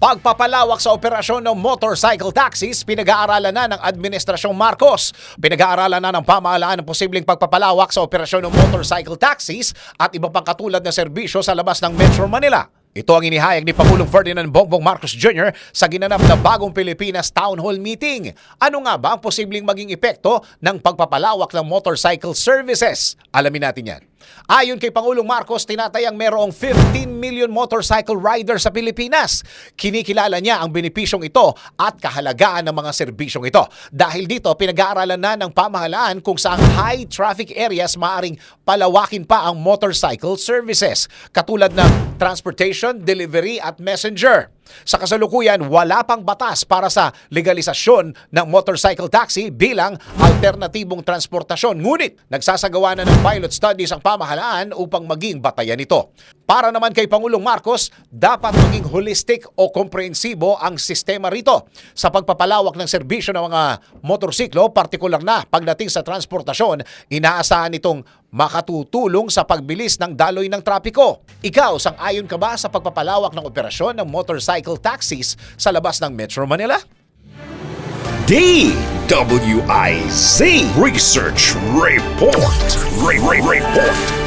Pagpapalawak sa operasyon ng motorcycle taxis, pinag-aaralan na ng Administrasyong Marcos. Pinag-aaralan na ng pamahalaan ang posibleng pagpapalawak sa operasyon ng motorcycle taxis at iba pang katulad na serbisyo sa labas ng Metro Manila. Ito ang inihayag ni Pangulong Ferdinand Bongbong Marcos Jr. sa ginanap na bagong Pilipinas Town Hall Meeting. Ano nga ba ang posibleng maging epekto ng pagpapalawak ng motorcycle services? Alamin natin yan. Ayon kay Pangulong Marcos, tinatayang merong 15 million motorcycle riders sa Pilipinas. Kinikilala niya ang benepisyong ito at kahalagaan ng mga serbisyong ito. Dahil dito, pinag-aaralan na ng pamahalaan kung saang high traffic areas maaring palawakin pa ang motorcycle services, katulad ng transportation, delivery at messenger. Sa kasalukuyan, wala pang batas para sa legalisasyon ng motorcycle taxi bilang alternatibong transportasyon. Ngunit, nagsasagawa na ng pilot studies ang pamahalaan upang maging batayan ito. Para naman kay Pangulong Marcos, dapat maging holistic o komprehensibo ang sistema rito sa pagpapalawak ng serbisyo ng mga motorsiklo, partikular na pagdating sa transportasyon, inaasahan itong makatutulong sa pagbilis ng daloy ng trapiko. Ikaw, sang-ayon ka ba sa pagpapalawak ng operasyon ng motorcycle taxis sa labas ng Metro Manila? DWIZ Research Report. Re- Re- Report.